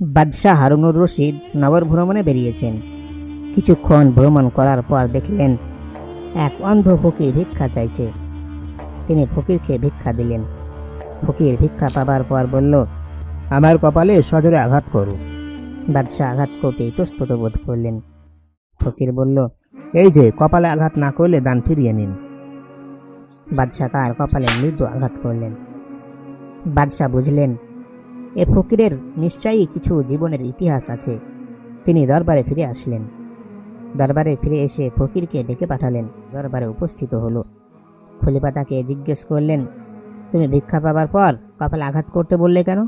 বাদশাহ হারুনুর রশিদ নগর ভ্রমণে বেরিয়েছেন। কিছুক্ষণ ভ্রমণ করার পর দেখলেন এক অন্ধ ফকির ভিক্ষা চাইছে। তিনি ফকিরকে ভিক্ষা দিলেন। ফকির ভিক্ষা পাবার পর বলল আমার কপালে সজোরে আঘাত করো। বাদশাহ আঘাত করতে ইতস্তত বোধ করলেন। ফকির বলল এই যে কপালে আঘাত না করলে দান ফিরিয়ে নিন। বাদশাহ তার কপালে মৃদু আঘাত করলেন। বাদশাহ বুঝলেন এ ফকিরের নিশ্চয়ই কিছু জীবনের ইতিহাস আছে। তিনি দরবারে ফিরে আসলেন। দরবারে ফিরে এসে ফকিরকে ডেকে পাঠালেন। দরবারে উপস্থিত হলো। খলিফা তাকে জিজ্ঞেস করলেন, তুমি ভিক্ষা পাবার পর কপালে আঘাত করতে বললে কেন?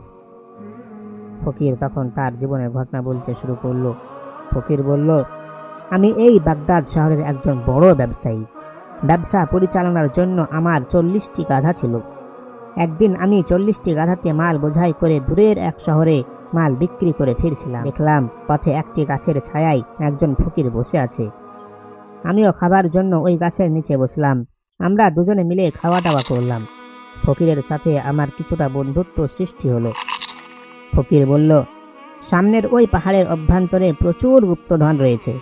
ফকির তখন তার জীবনের ঘটনা বলতে শুরু করল। ফকির বলল, আমি এই বাগদাদ শহরের একজন বড় ব্যবসায়ী। ব্যবসা পরিচালনার জন্য আমার চল্লিশটি গাধা ছিল। একদিন আমি চল্লিশটি গাধাতে মাল বোঝাই করে দূরের এক শহরে মাল বিক্রি করে ফিরছিলাম। দেখলাম পথে একটি গাছের ছায়ায় একজন ফকির বসে আছে। আমিও খাবার জন্য ওই গাছের নিচে বসলাম। আমরা দুজনে মিলে খাওয়া দাওয়া করলাম। ফকিরের সাথে আমার কিছুটা বন্ধুত্ব সৃষ্টি হলো। ফকির বলল, সামনের ওই পাহাড়ের অভ্যন্তরে প্রচুর গুপ্তধন রয়েছে।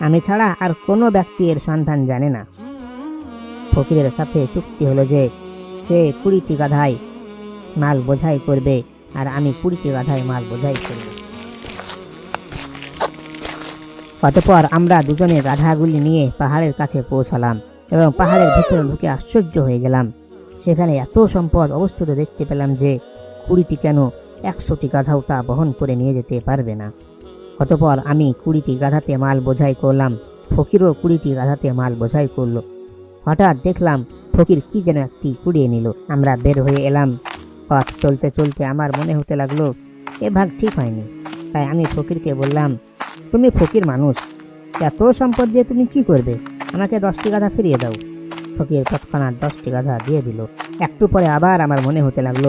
আমি ছাড়া আর কোনো ব্যক্তি এর সন্ধান জানে না। ফকিরের সাথে চুক্তি হলো যে সে কুড়িটি গাধায় মাল বোঝাই করবে আর আমি কুড়িটি গাধায় মাল বোঝাই করব। অতপর আমরা দুজনে গাধাগুলি নিয়ে পাহাড়ের কাছে পৌঁছালাম এবং পাহাড়ের ভিতরে ঢুকে আশ্চর্য হয়ে গেলাম। সেখানে এত সম্পদ অবস্থিত দেখতে পেলাম যে কুড়িটি কেন একশোটি গাধাও তা বহন করে নিয়ে যেতে পারবে না। অতপর আমি কুড়িটি গাধাতে মাল বোঝাই করলাম, ফকিরও কুড়িটি গাধাতে মাল বোঝাই করল। হঠাৎ দেখলাম ফকির কি যেন একটি কুড়িয়ে নিল। আমরা বের হয়ে এলাম। পথ চলতে চলতে আমার মনে হতে লাগল, এ ভাগ ঠিক হয়নি। তাই আমি ফকিরকে বললাম, তুমি ফকির মানুষ। এত সম্পদ দিয়ে তুমি কি করবে? আমাকে দশটি গাধা ফিরিয়ে দাও। ফকির তৎক্ষণাৎ দশটি গাধা দিয়ে দিল। একটু পরে আবার আমার মনে হতে লাগল,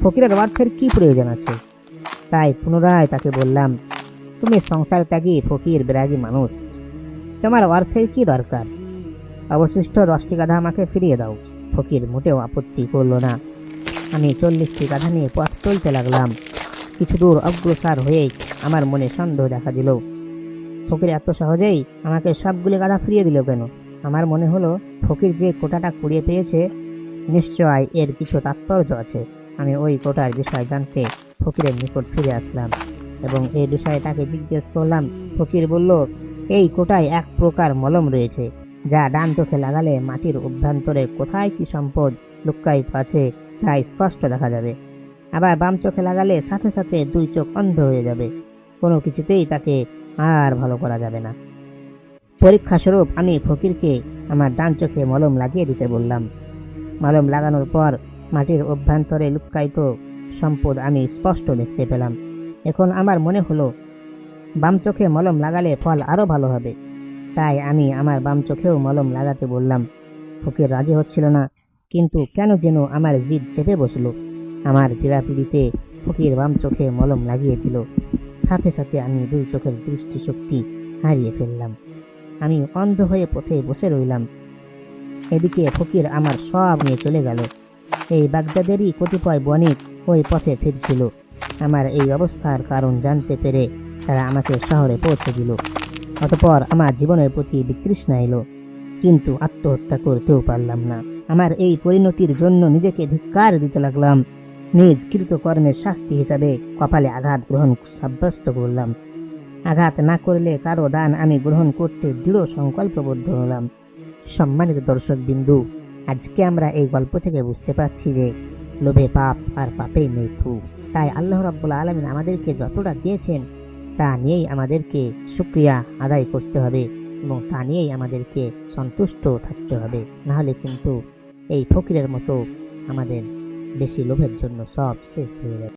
ফকিরের অর্থের কি প্রয়োজন আছে? তাই পুনরায় তাকে বললাম, তুমি সংসার ত্যাগী, ফকির, বিরাগী মানুষ। তোমার অর্থের কি দরকার? অবশিষ্ট দশটি গাধা আমাকে ফিরিয়ে দাও। ফকির মোটেও আপত্তি করল না। আমি চল্লিশটি গাধা নিয়ে পথ চলতে লাগলাম। কিছু দূর অগ্রসর হয়েই আমার মনে সন্দেহ দেখা দিল। ফকির এত সহজেই আমাকে সবগুলি গাধা ফিরিয়ে দিল কেন? আমার মনে হলো, ফকির যে কোটাটা কুড়িয়ে পেয়েছে নিশ্চয় এর কিছু তাৎপর্য আছে। আমি ওই কোটার বিষয় জানতে ফকিরের নিকট ফিরে আসলাম এবং এই বিষয়ে তাকে জিজ্ঞেস করলাম। ফকির বলল, এই কোটায় এক প্রকার মলম রয়েছে। যা ডান চোখে লাগালে মাটির অভ্যন্তরে কোথায় কি সম্পদ লুক্কায়িত আছে, তা স্পষ্ট দেখা যাবে। আবার বাম চোখে লাগালে সাথে সাথে দুই চোখ অন্ধ হয়ে যাবে। কোনো কিছুতেই তাকে আর ভালো করা যাবে না। পরীক্ষাস্বরূপ আমি ফকিরকে আমার ডান চোখে মলম লাগিয়ে দিতে বললাম। মলম লাগানোর পর মাটির অভ্যন্তরে লুক্কায়িত সম্পদ আমি স্পষ্ট দেখতে পেলাম। এখন আমার মনে হলো, বাম চোখে মলম লাগালে ফল আরও ভালো হবে। তাই আমি আমার বাম চোখেও মলম লাগাতে বললাম, ফকির রাজি হচ্ছিল না, কিন্তু কেন যেন আমার জিদ চেপে বসল। আমার পীড়াপিড়িতে ফকির বাম চোখে মলম লাগিয়ে দিল। সাথে সাথে আমি দুই চোখের দৃষ্টিশক্তি হারিয়ে ফেললাম। আমি অন্ধ হয়ে পথে বসে রইলাম। এদিকে ফকির আমার সব নিয়ে চলে গেল। এই বাগদাদেরই কতিপয় বণিক ওই পথে ফিরছিল। আমার এই অবস্থার কারণ জানতে পেরে তারা আমাকে শহরে পৌঁছে দিল। অতপর আমার জীবনের প্রতি বিতৃষ্ণা এলো। কিন্তু আত্মহত্যা করতেও পারলাম না। আমার এই পরিণতির জন্য নিজেকে ধিক্কার দিতে লাগলাম। নিজ কৃতকর্মের শাস্তি হিসাবে কপালে আঘাত গ্রহণ সাব্যস্ত করলাম। আঘাত না করলে কারও দান আমি গ্রহণ করতে দৃঢ় সংকল্পবদ্ধ হলাম। সম্মানিত দর্শক বিন্দু, আজকে আমরা এই গল্প থেকে বুঝতে পারছি যে লোভে পাপ আর পাপেই মৃত্যু। তাই আল্লাহ রাব্বুল আলমিন আমাদেরকে যতটা দিয়েছেন তা নিয়েই আমাদেরকে সুক্রিয়া আদায় করতে হবে এবং তা নিয়েই আমাদেরকে সন্তুষ্ট থাকতে হবে। নাহলে কিন্তু এই ফকিরের মতো আমাদের বেশি লোভের জন্য সব শেষ হয়ে যাবে।